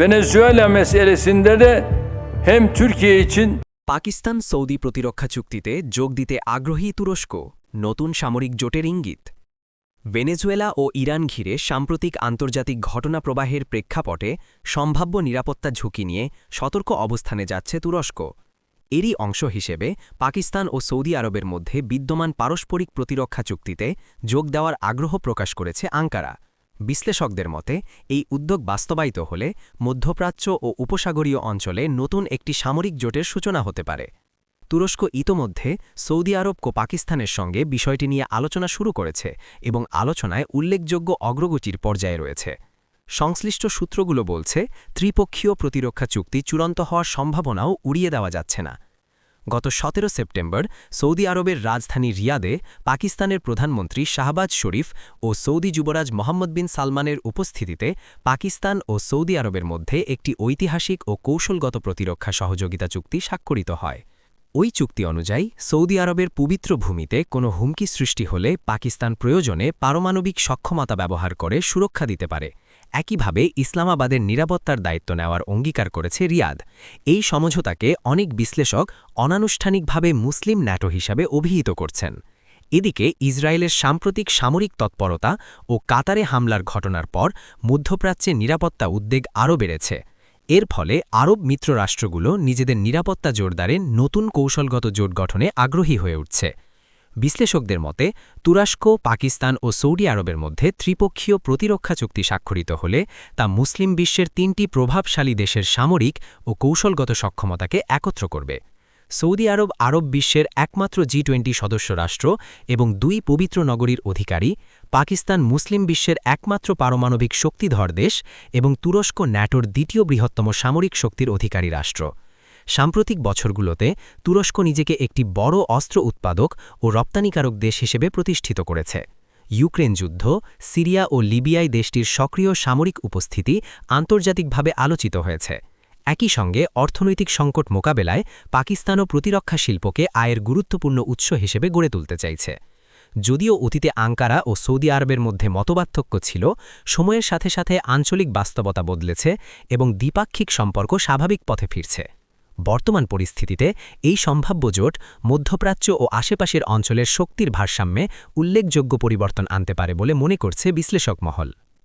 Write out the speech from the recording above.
Venezuela meselesinde de hem Pakistan Saudi প্রতিরক্ষা চুক্তিতে যোগ দিতে আগ্রহী তুরস্ক, নতুন সামরিক জোটের ইঙ্গিত। ভেনেজুয়েলা ও ইরান ঘিরে সাম্প্রতিক আন্তর্জাতিক ঘটনা প্রবাহের প্রেক্ষাপটে সম্ভাব্য নিরাপত্তা ঝুঁকি নিয়ে সতর্ক অবস্থানে যাচ্ছে তুরস্ক। এরই অংশ হিসেবে পাকিস্তান ও সৌদি আরবের মধ্যে বিদ্যমান পারস্পরিক প্রতিরক্ষা চুক্তিতে যোগ দেওয়ার আগ্রহ প্রকাশ করেছে আঙ্কারা। বিশ্লেষকদের মতে, এই উদ্যোগ বাস্তবায়িত হলে মধ্যপ্রাচ্য ও উপসাগরীয় অঞ্চলে নতুন একটি সামরিক জোটের সূচনা হতে পারে। তুরস্ক ইতোমধ্যে সৌদি আরব ও পাকিস্তানের সঙ্গে বিষয়টি নিয়ে আলোচনা শুরু করেছে এবং আলোচনায় উল্লেখযোগ্য অগ্রগতির পর্যায়ে রয়েছে। সংশ্লিষ্ট সূত্রগুলো বলছে, ত্রিপক্ষীয় প্রতিরক্ষা চুক্তি চূড়ান্ত হওয়ার সম্ভাবনাও উড়িয়ে দেওয়া যাচ্ছে না। গত সতেরো সেপ্টেম্বর সৌদি আরবের রাজধানী রিয়াদে পাকিস্তানের প্রধানমন্ত্রী শাহবাজ শরীফ ও সৌদি যুবরাজ মোহাম্মদ বিন সালমানের উপস্থিতিতে পাকিস্তান ও সৌদি আরবের মধ্যে একটি ঐতিহাসিক ও কৌশলগত প্রতিরক্ষা সহযোগিতা চুক্তি স্বাক্ষরিত হয়। ওই চুক্তি অনুযায়ী সৌদি আরবের পবিত্র ভূমিতে কোনো হুমকি সৃষ্টি হলে পাকিস্তান প্রয়োজনে পারমাণবিক সক্ষমতা ব্যবহার করে সুরক্ষা দিতে পারে। একইভাবে ইসলামাবাদের নিরাপত্তার দায়িত্ব নেওয়ার অঙ্গীকার করেছে রিয়াদ। এই সমঝোতাকে অনেক বিশ্লেষক অনানুষ্ঠানিকভাবে মুসলিম ন্যাটো হিসাবে অভিহিত করছেন। এদিকে ইসরায়েলের সাম্প্রতিক সামরিক তৎপরতা ও কাতারে হামলার ঘটনার পর মধ্যপ্রাচ্যে নিরাপত্তা উদ্বেগ আরও বেড়েছে। এর ফলে আরব মিত্ররাষ্ট্রগুলো নিজেদের নিরাপত্তা জোরদারে নতুন কৌশলগত জোট গঠনে আগ্রহী হয়ে উঠছে। বিশ্লেষকদের মতে, তুরস্ক, পাকিস্তান ও সৌদি আরবের মধ্যে ত্রিপক্ষীয় প্রতিরক্ষা চুক্তি স্বাক্ষরিত হলে তা মুসলিম বিশ্বের তিনটি প্রভাবশালী দেশের সামরিক ও কৌশলগত সক্ষমতাকে একত্র করবে। সৌদি আরব আরব বিশ্বের একমাত্র জি টোয়েন্টি সদস্য রাষ্ট্র এবং দুই পবিত্র নগরীর অধিকারী, পাকিস্তান মুসলিম বিশ্বের একমাত্র পারমাণবিক শক্তিধর দেশ এবং তুরস্ক ন্যাটোর দ্বিতীয় বৃহত্তম সামরিক শক্তির অধিকারী রাষ্ট্র। সাম্প্রতিক বছরগুলোতে তুরস্ক নিজেকে একটি বড় অস্ত্র উৎপাদক ও রপ্তানিকারক দেশ হিসেবে প্রতিষ্ঠিত করেছে। ইউক্রেন যুদ্ধ, সিরিয়া ও লিবিয়ায় দেশটির সক্রিয় সামরিক উপস্থিতি আন্তর্জাতিকভাবে আলোচিত হয়েছে। একই সঙ্গে অর্থনৈতিক সংকট মোকাবেলায় পাকিস্তানও প্রতিরক্ষা শিল্পকে আয়ের গুরুত্বপূর্ণ উৎস হিসেবে গড়ে তুলতে চাইছে। যদিও অতীতে আঙ্কারা ও সৌদি আরবের মধ্যে মতপার্থক্য ছিল, সময়ের সাথে সাথে আঞ্চলিক বাস্তবতা বদলেছে এবং দ্বিপাক্ষিক সম্পর্ক স্বাভাবিক পথে ফিরছে। বর্তমান পরিস্থিতিতে এই সম্ভাব্য জোট মধ্যপ্রাচ্য ও আশেপাশের অঞ্চলের শক্তির ভারসাম্যে উল্লেখযোগ্য পরিবর্তন আনতে পারে বলে মনে করছে বিশ্লেষক মহল